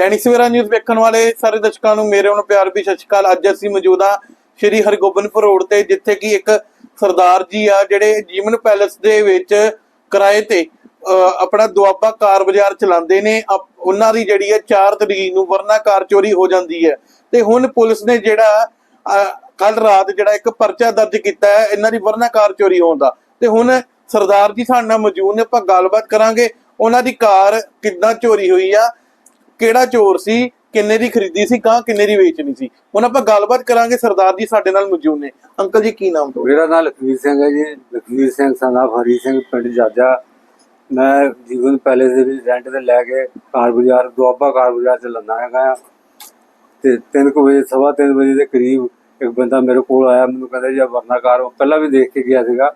Dainik Savera news ਵੇਖਣ ਵਾਲੇ ਸਾਰੇ ਦਰਸ਼ਕਾਂ ਨੂੰ ਮੇਰੇ ਵੱਲੋਂ ਪਿਆਰ ਵੀ ਸਤਿ ਸ਼੍ਰੀ ਅਕਾਲ। ਅੱਜ ਅਸੀਂ ਮੌਜੂਦ ਸ਼੍ਰੀ ਹਰਗੋਬਿੰਦਪੁਰ ਰੋਡ ਤੇ, ਜਿੱਥੇ ਕਿ ਇੱਕ ਸਰਦਾਰ ਜੀ ਆ, ਜਿਹੜੇ ਜੀਵਨ ਪੈਲੇਸ ਦੇ ਵਿੱਚ ਕਿਰਾਏ ਤੇ ਆਪਣਾ ਦੁਆਬਾ ਕਾਰ ਬਾਜ਼ਾਰ ਚਲਾਉਂਦੇ ਨੇ। ਉਹਨਾਂ ਦੀ ਜਿਹੜੀ ਹੈ 4 ਤਰੀਕ ਨੂੰ ਵਰਨਾ ਕਾਰ ਚੋਰੀ ਹੋ ਜਾਂਦੀ ਹੈ। ਤੇ ਹੁਣ ਪੁਲਿਸ ਨੇ ਜਿਹੜਾ ਕੱਲ ਰਾਤ ਜਿਹੜਾ ਇੱਕ ਪਰਚਾ ਦਰਜ ਕੀਤਾ ਹੈ, ਇਹਨਾਂ ਦੀ ਵਰਨਾ ਕਾਰ ਚੋਰੀ ਹੋਣ ਦਾ। ਤੇ ਹੁਣ ਸਰਦਾਰ ਜੀ ਸਾਡੇ ਨਾਲ ਮੌਜੂਦ ਨੇ, ਆਪਾਂ ਗੱਲਬਾਤ ਕਰਾਂਗੇ। ਉਹਨਾਂ ਦੀ ਕਾਰ ਕਿੱਦਾਂ ਚੋਰੀ ਹੋਈ ਆ? ਕਿਹੜਾ ਚੋਰ ਸੀ, ਕਿੰਨੇ ਦੀ ਖਰੀਦੀ ਸੀ ਕਾਂ ਕਿੰਨੇ ਦੀ ਵੇਚਣੀ ਸੀ। ਹੁਣ ਆਪਾਂ ਗੱਲਬਾਤ ਕਰਾਂਗੇ ਸਰਦਾਰ ਜੀ ਸਾਡੇ ਨਾਲ ਮੌਜੂਦ ਨੇ। ਅੰਕਲ ਜੀ, ਕੀ ਨਾਮ ਤੋਂ ਮੇਰਾ ਨਾਮ ਲਖਵੀਰ ਸਿੰਘ ਹੈ ਜੀ। ਲਖਵੀਰ ਸਿੰਘ ਸਨਾ, ਹਰੀ ਸਿੰਘ, ਪਿੰਡ ਜਾਜਾ। ਮੈਂ ਜੀਵਨ ਪੈਲੇਸ ਦੇ ਵਿੱਚ ਰੈਂਟ ਤੇ ਲੈ ਕੇ ਕਾਰ ਬਾਜ਼ਾਰ, ਦੁਆਬਾ ਕਾਰ ਬਾਜ਼ਾਰ ਚ ਲੰਦਾ ਹੈਗਾ ਆ। ਤੇ 3 ਵਜੇ, ਸਵਾ ਤਿੰਨ ਵਜੇ ਦੇ ਕਰੀਬ ਇੱਕ ਬੰਦਾ ਮੇਰੇ ਕੋਲ ਆਇਆ, ਮੈਨੂੰ ਕਹਿੰਦਾ ਜੀ ਵਰਨਾਕਾਰ ਪਹਿਲਾਂ ਵੀ ਦੇਖ ਕੇ ਗਿਆ ਸੀਗਾ।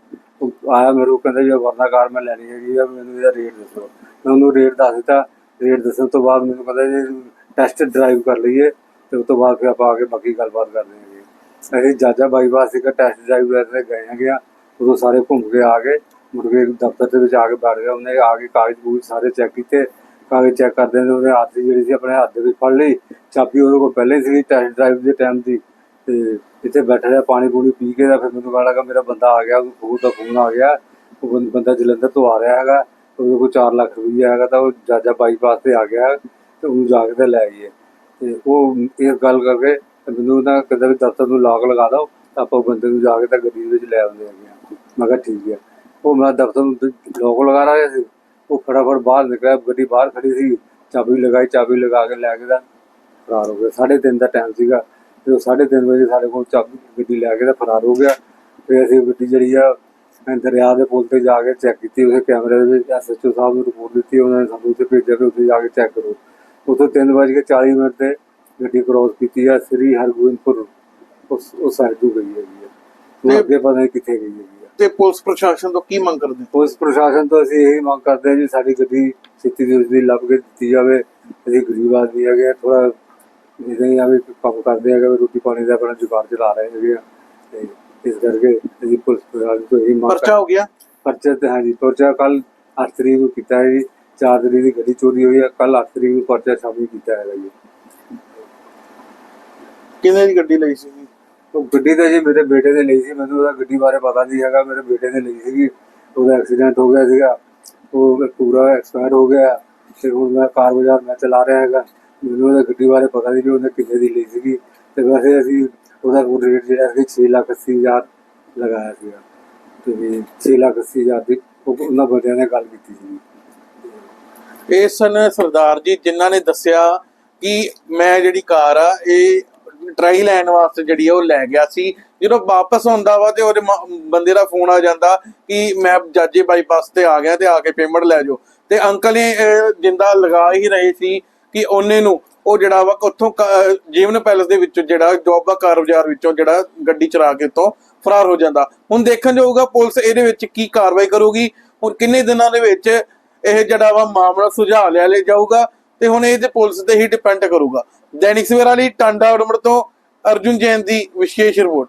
ਆਇਆ ਮੇਰੇ ਕੋਲ, ਕਹਿੰਦਾ ਜੀ, ਆਹ ਵਰਨਾ ਕਾਰ ਮੈਂ ਲੈਣੀ ਹੈਗੀ ਆ, ਮੈਨੂੰ ਇਹਦਾ ਰੇਟ ਦੱਸੋ। ਮੈਂ ਉਹਨੂੰ ਰੇਟ ਦੱਸ ਦਿੱਤਾ। ਰੇਟ ਦੱਸਣ ਤੋਂ ਬਾਅਦ ਮੈਨੂੰ ਕਹਿੰਦਾ ਜੀ ਟੈਸਟ ਡਰਾਈਵ ਕਰ ਲਈਏ ਤੇ ਉਸ ਤੋਂ ਬਾਅਦ ਫਿਰ ਆਪਾਂ ਆ ਕੇ ਬਾਕੀ ਗੱਲਬਾਤ ਕਰਦੇ ਹਾਂ ਜੀ। ਅਸੀਂ ਜਾਜਾ ਬਾਈਪਾਸ ਸੀਗਾ ਟੈਸਟ ਡਰਾਈਵ ਤੇ ਗਏ ਹੈਗੇ ਆ। ਉਦੋਂ ਸਾਰੇ ਘੁੰਮ ਕੇ ਆ ਗਏ। ਮੁੜ ਕੇ ਦਫ਼ਤਰ ਦੇ ਵਿੱਚ ਆ ਕੇ ਬੈਠ ਗਿਆ ਉਹਨੇ ਆ ਕੇ ਕਾਗਜ਼ ਕੂਗਜ਼ ਸਾਰੇ ਚੈੱਕ ਕੀਤੇ। ਕਾਗਜ਼ ਚੈੱਕ ਕਰਦੇ ਨੇ, ਉਹਨੇ ਹੱਥ ਜਿਹੜੀ ਸੀ ਆਪਣੇ ਹੱਥ ਦੇ ਵਿੱਚ ਫੜ ਲਈ। ਚਾਬੀ ਉਹਦੇ ਕੋਲ ਪਹਿਲੇ ਸੀ ਟੈਸਟ ਡਰਾਈਵ ਦੇ ਟਾਈਮ ਦੀ। ਤੇ ਇੱਥੇ ਬੈਠਾ ਰਿਹਾ ਪਾਣੀ ਪੂਣੀ ਪੀ ਕੇ ਤਾਂ ਫਿਰ ਮੈਨੂੰ ਕਹਿਣ ਲੱਗਾ, ਮੇਰਾ ਬੰਦਾ ਆ ਗਿਆ, ਉਹ ਦਾ ਫੋਨ ਆ ਗਿਆ। ਉਹ ਬੰ- ਬੰਦਾ ਜਲੰਧਰ ਤੋਂ ਆ ਰਿਹਾ ਹੈਗਾ। ਉਹਦੇ ਕੋਲ 4 ਲੱਖ ਰੁਪਈਆ ਹੈਗਾ ਤਾਂ ਉਹ ਜਾਜਾ ਬਾਈਪਾਸ ਤੇ ਆ ਗਿਆ ਤੇ ਉਹਨੂੰ ਜਾ ਕੇ ਤੇ ਲੈ ਆਈਏ। ਤੇ ਉਹ ਇਹ ਗੱਲ ਕਰਕੇ ਮੈਨੂੰ ਨਾ ਕਹਿੰਦਾ ਵੀ ਦਫ਼ਤਰ ਨੂੰ ਲਾਕ ਲਗਾ ਦਿਓ, ਤਾਂ ਆਪਾਂ ਬੰਦੇ ਨੂੰ ਜਾ ਕੇ ਤਾਂ ਗੱਡੀ ਦੇ ਵਿੱਚ ਲੈ ਆਉਂਦੇ ਹੈਗੇ ਆ। ਮੈਂ ਕਿਹਾ ਠੀਕ ਹੈ। ਉਹ ਮੈਂ ਦਫ਼ਤਰ ਨੂੰ ਲੋਕ ਲਗਾ ਰਿਹਾ ਸੀ। ਉਹ ਫਟਾਫਟ ਬਾਹਰ ਨਿਕਲਿਆ, ਗੱਡੀ ਬਾਹਰ ਖੜੀ ਸੀ। ਚਾਬੀ ਲਗਾਈ, ਚਾਬੀ ਲਗਾ ਕੇ ਲੈ ਕੇ ਤਾਂ ਫਰਾਰ ਹੋ ਗਿਆ। 3:30 ਦਾ ਟਾਈਮ ਸੀਗਾ। ਤੇ ਉਹ 3:30 ਵਜੇ ਸਾਡੇ ਕੋਲ ਚਾਬੀ, ਗੱਡੀ ਲੈ ਕੇ ਤਾਂ ਫਰਾਰ ਹੋ ਗਿਆ। ਫਿਰ ਅਸੀਂ ਗੱਡੀ ਜਿਹੜੀ ਆ ਮੈਂ ਦਰਿਆ ਦੇ ਪੁਲ ਤੇ ਜਾ ਕੇ ਚੈੱਕ ਕੀਤੀ ਉਹਦੇ ਕੈਮਰੇ ਦੇ ਵਿੱਚ ਐਸਐਚਓ ਸਾਹਿਬ ਨੂੰ ਰਿਪੋਰਟ ਦਿੱਤੀ ਉਹਨਾਂ ਨੇ ਸਾਨੂੰ ਉੱਥੇ ਭੇਜਿਆ ਕਿ ਉੱਥੇ ਜਾ ਕੇ ਚੈੱਕ ਕਰੋ। ਉੱਥੋਂ 3:40 ਮਿੰਟ ਤੇ ਗੱਡੀ ਕ੍ਰੋਸ ਕੀਤੀ ਆ ਸ੍ਰੀ ਹਰਗੋਬਿੰਦਪੁਰ ਉਸ ਉਸ ਸਾਈਡ ਤੋਂ ਗਈ ਹੈਗੀ ਤੇ- ਅੱਗੇ ਪਤਾ ਨਹੀਂ ਕਿੱਥੇ ਗਈ ਹੈਗੀ ਤੇ ਪੁਲਿਸ ਪ੍ਰਸ਼ਾਸਨ ਤੋਂ ਕੀ ਮੰਗ ਕਰਦੇ ਪੁਲਿਸ ਪ੍ਰਸ਼ਾਸਨ ਤੋਂ ਅਸੀਂ ਇਹੀ ਮੰਗ ਕਰਦੇ ਹਾਂ ਜੀ ਸਾਡੀ ਗੱਡੀ ਛੇਤੀ ਤੋਂ ਛੇਤੀ ਲੱਭ ਕੇ ਦਿੱਤੀ ਜਾਵੇ। ਅਸੀਂ ਗਰੀਬ ਆਦਮੀ ਹੈਗੇ ਥੋੜਾ ਹੀ ਆ ਵੀ ਕੰਮ ਕਰਦੇ ਹੈਗੇ ਰੋਟੀ ਪਾਣੀ ਦਾ ਆਪਣਾ ਜੁਗਾੜ ਚਲਾ ਰਹੇ ਹੈਗੇ ਆ। ਤੇ ਇਸ ਕਰਕੇ ਅਸੀਂ ਪੁਲਿਸ ਪ੍ਰਸ਼ਾਸਨ ਤੋਂ ਇਹੀ ਮੰਗ ਪਰਚਾ ਹੋ ਗਿਆ? ਪਰਚਾ ਤੇ ਹਾਂਜੀ ਪਰਚਾ ਕੱਲ 8 ਤਰੀਕ ਨੂੰ ਕੀਤਾ ਹੈ ਜੀ। 4 ਤਰੀਕ ਦੀ ਗੱਡੀ ਚੋਰੀ ਹੋਈ ਹੈ ਕੱਲ 8 ਤਰੀਕ ਨੂੰ ਪਰਚਾ ਸ਼ਾਮੀ ਕੀਤਾ ਹੈਗਾ ਜੀ। ਕਿੰਨੇ ਦੀ ਗੱਡੀ ਲਈ ਸੀ? ਉਹ ਗੱਡੀ ਤਾਂ ਜੀ ਮੇਰੇ ਬੇਟੇ ਨੇ ਲਈ ਸੀ ਮੈਨੂੰ ਉਹਦਾ ਗੱਡੀ ਬਾਰੇ ਪਤਾ ਨਹੀਂ ਹੈਗਾ ਮੇਰੇ ਬੇਟੇ ਨੇ ਲਈ ਸੀਗੀ। ਉਹਦਾ ਐਕਸੀਡੈਂਟ ਹੋ ਗਿਆ ਸੀਗਾ ਉਹ ਪੂਰਾ ਐਕਸਪਾਇਰ ਹੋ ਗਿਆ ਤੇ ਹੁਣ ਮੈਂ ਕਾਰ ਬਾਜ਼ਾਰ ਮੈਂ ਚਲਾ ਰਿਹਾ ਹੈਗਾ। ਮੈਨੂੰ ਉਹਦਾ ਗੱਡੀ ਬਾਰੇ ਪਤਾ ਨਹੀਂ ਵੀ ਉਹਨੇ ਕਿੰਨੇ ਦੀ ਲਈ ਸੀਗੀ। ਤੇ ਵੈਸੇ ਅਸੀਂ ਉਹਦਾ ਰੇਟ ਜਿਹੜਾ ਸੀ 6 ਲੱਖ 80 ਹਜ਼ਾਰ ਲਗਾਇਆ ਸੀਗਾ। ਤੇ 6 ਲੱਖ 80 ਹਜ਼ਾਰ ਦੀ ਉਹ ਉਹਨਾਂ ਬੰਦਿਆਂ ਨੇ ਗੱਲ ਕੀਤੀ ਸੀ ਇਹ ਸਨ ਸਰਦਾਰ ਜੀ ਜਿਨ੍ਹਾਂ ਨੇ ਦੱਸਿਆ ਕਿ ਮੈਂ ਜਿਹੜੀ ਕਾਰ ਆ ਇਹ ਟਰਾਈ ਲੈਣ ਵਾਸਤੇ ਜਿਹੜੀ ਆ ਉਹ ਲੈ ਗਿਆ ਸੀ। ਜਦੋਂ ਵਾਪਸ ਆਉਂਦਾ ਵਾ ਤੇ ਉਹਦੇ ਮ- ਬੰਦੇ ਦਾ ਫੋਨ ਆ ਜਾਂਦਾ ਕਿ ਮੈਂ ਜਾਜੇ ਬਾਈਪਾਸ ਤੇ ਆ ਗਿਆ ਤੇ ਆ ਕੇ ਪੇਮੈਂਟ ਲੈ ਜਾਓ। ਤੇ ਅੰਕਲ ਨੇ ਅਹ, ਜਿੰਦਾ ਲਗਾ ਹੀ ਰਹੇ ਸੀ ਕਿ ਉਹਨੇ ਨੂੰ ਉਹ ਜਿਹੜਾ ਵਾ ਉੱਥੋਂ ਜੀਵਨ ਪੈਲਸ ਦੇ ਵਿੱਚੋਂ ਜਿਹੜਾ ਜੋਬਾ ਕਾਰ ਬਾਜ਼ਾਰ ਵਿੱਚੋਂ ਜਿਹੜਾ ਗੱਡੀ ਚਲਾ ਕੇ ਉੱਥੋਂ ਫਰਾਰ ਹੋ ਜਾਂਦਾ। ਹੁਣ ਦੇਖਣ ਜਾਊਗਾ ਪੁਲਿਸ ਇਹਦੇ ਵਿੱਚ ਕੀ ਕਾਰਵਾਈ ਕਰੂਗੀ? ਹੁਣ ਕਿੰਨੇ ਦਿਨਾਂ ਦੇ ਵਿੱਚ ਇਹ ਜਿਹੜਾ ਵਾ ਮਾਮਲਾ ਸੁਝਾ ਲਿਆ ਲੈ ਜਾਊਗਾ ਤੇ ਹੁਣ ਇਹ ਤੇ ਪੁਲਿਸ ਤੇ ਹੀ ਡਿਪੈਂਡ ਕਰੂਗਾ। ਦੈਨਿਕ ਸਵੇਰਾ ਲਈ ਟਾਂਡਾ ਉਡਮੜ ਤੋਂ ਅਰਜੁਨ ਜੈਨ ਦੀ ਵਿਸ਼ੇਸ਼ ਰਿਪੋਰਟ।